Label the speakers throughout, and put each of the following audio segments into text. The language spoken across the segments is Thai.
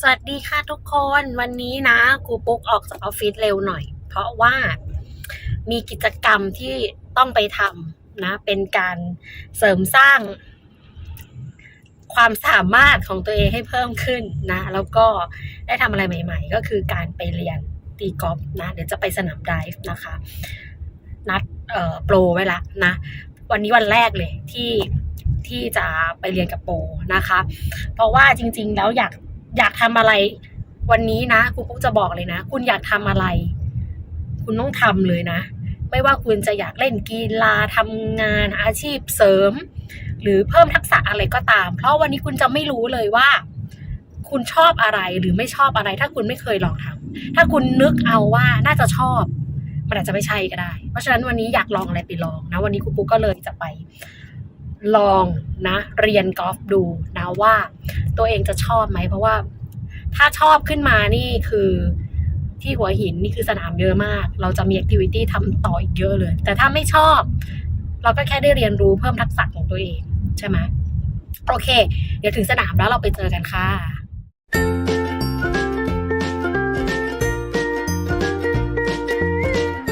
Speaker 1: สวัสดีค่ะทุกคนวันนี้นะครูปุ๊กออกจากออฟฟิศเร็วหน่อย เพราะว่ามีกิจกรรมที่ต้องไปทำนะ เป็นการเสริมสร้าง ความสามารถของตัวเองให้เพิ่มขึ้นนะ แล้วก็ได้ทำอะไรใหม่ ๆ ก็คือการไปเรียนตีกอล์ฟนะ เดี๋ยวจะไปสนามไดฟ์นะคะ นัดเอ่อโปรไว้ละนะ วันนี้วันแรกเลยที่ที่จะไปเรียนกับโปรนะคะ เพราะว่าจริง ๆ แล้วอยาก อยากทำอะไร วันนี้นะครูปุ๊กจะบอกเลยนะ คุณอยากทำอะไร คุณต้องทำเลยนะ ไม่ว่าคุณจะอยากเล่นกีฬาทำงานอาชีพเสริม หรือเพิ่มทักษะอะไรก็ตาม เพราะวันนี้คุณจะไม่รู้เลยว่า คุณชอบอะไรหรือไม่ชอบอะไร ถ้าคุณไม่เคยลองทำถ้าคุณนึกเอาว่าน่าจะชอบ มันอาจจะไม่ใช่ก็ได้ เพราะฉะนั้นวันนี้อยากลองอะไรไปลองนะ วันนี้ครูปุ๊กก็เลยจะไปลองนะ เรียนกอล์ฟดูนะ ว่าตัวเองจะชอบไหม เพราะว่าถ้าชอบขึ้นมานี่คือที่หัวหินนี่คือสนามเยอะมาก เราจะมีแอคทิวิตี้ทำต่ออีกเยอะเลย แต่ถ้าไม่ชอบ เราก็แค่ได้เรียนรู้เพิ่มทักษะของตัวเองใช่ไหมโอเค เดี๋ยวถึงสนามแล้วเราไปเจอกันค่ะ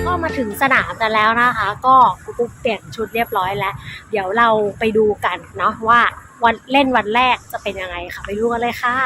Speaker 1: ก็มาถึงสนามกันแล้วนะคะ ก็ปุ๊บเปลี่ยนชุดเรียบร้อยแล้ว เดี๋ยวเราไปดูกันเนาะว่า วันเล่นวันแรกจะเป็นยังไงค่ะไปดูกันเลยค่ะ